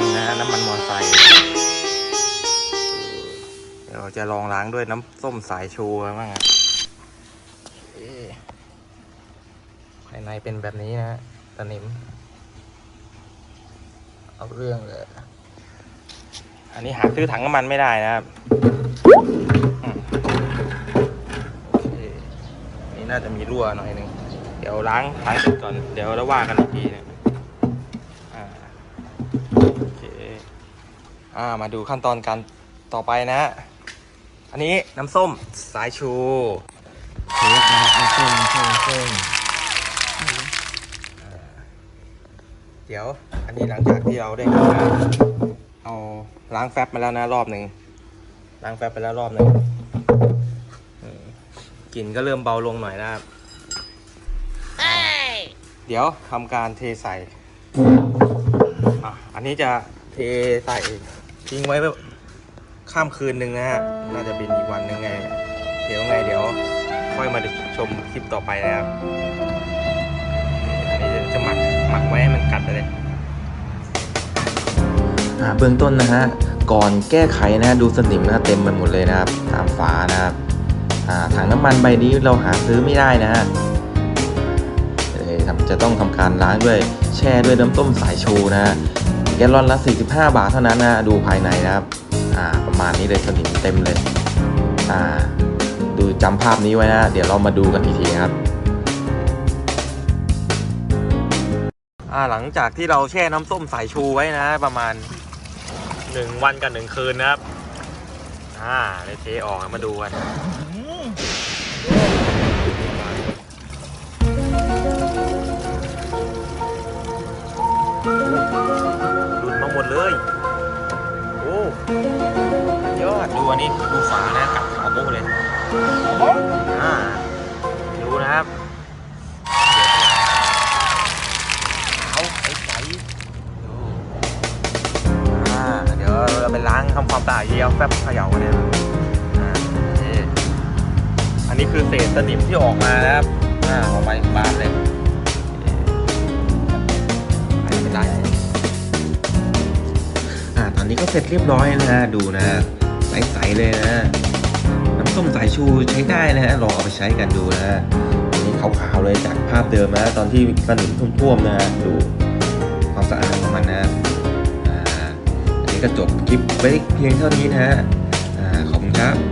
มันนะน้ำมันมอเตอร์ไซค์เดี๋ยวจะลองล้างด้วยน้ำส้มสายชูบ้างภายในเป็นแบบนี้นะฮะนิม เอาเรื่องเลย อันนี้หาซื้อถังน้ำมันไม่ได้นะครับอืมโอเคนี่น่าจะมีรั่วหน่อยหนึง เดี๋ยวล้างล้างเสร็จก่อน เดี๋ยวเราว่ากันอีกทีนะ อ่ามาดูขั้นตอนการต่อไปนะฮะอันนี้น้ำส้มสายชูเทสนะครับน้ำส้มน้ำส้มน้ำส้มอ่าเดี๋ยว อันนี้หลังจากที่เราได้ทำการเอาล้างแฟบมาแล้วนะรอบหนึ่งล้างแฟบไปแล้วรอบหนึ่งอืมกลิ่นก็เริ่มเบาลงหน่อยนะครับเดี๋ยวทำการเทใส่อะอันนี้จะเทใส่ ทิ้งไว้แบบข้ามคืนหนึ่งนะฮะ น่าจะเป็นอีกวันหนึ่งไง เดี๋ยวไงเดี๋ยวค่อยมาชมคลิปต่อไปนะครับอันนี้จะหมักหมักไว้ให้มันกัดเลยอ่าเบื้องต้นนะฮะ ก่อนแก้ไขนะดูสนิมนะเต็มไปหมดเลยนะครับ ตามฝานะครับอ่าถังน้ำมันใบนี้เราหาซื้อไม่ได้นะฮะเลยทำจะต้องทำการล้างด้วยแช่ด้วยน้ำส้มสายชูนะฮะ แกลลอนละ 45 บาทเท่านั้นนะดูภายในนะครับอ่าประมาณนี้เลยสนิมเต็มเลยอ่าดูจำภาพนี้ไว้นะ เดี๋ยวเรามาดูกันอีกทีครับอ่าหลังจากที่เราแช่น้ำส้มสายชูไว้นะ ประมาณหนึ่งวันกับหนึ่งคืนนะครับอ่าเลยเทออกมาดูกัน มาหมดเลย โอ้ยอด ดูอันนี้ดูฝานะกัดขาวโบ๊ะเลยอ่าดูนะครับเอาไอ้ใสดูอ่าเดี๋ยวเราไปล้างทำความสะอาดเยี่ยวแฟบเขย่ากันเลยนะอ่าโอเคอันนี้คือเศษสนิมที่ออกมานะครับอ่าออกมาอีกบานเลย เสร็จเรียบร้อยนะฮะดูนะใสๆเลยนะน้ำส้มสายชูใช้ได้นะฮะลองเอาไปใช้กันดูนะฮะอันนี้ขาวๆเลยจากภาพเดิมนะตอนที่สนิมท่วมๆนะฮะดูความสะอาดของมันนะอันนี้ก็จบคลิปไว้เพียงเท่านี้นะฮะขอบคุณครับ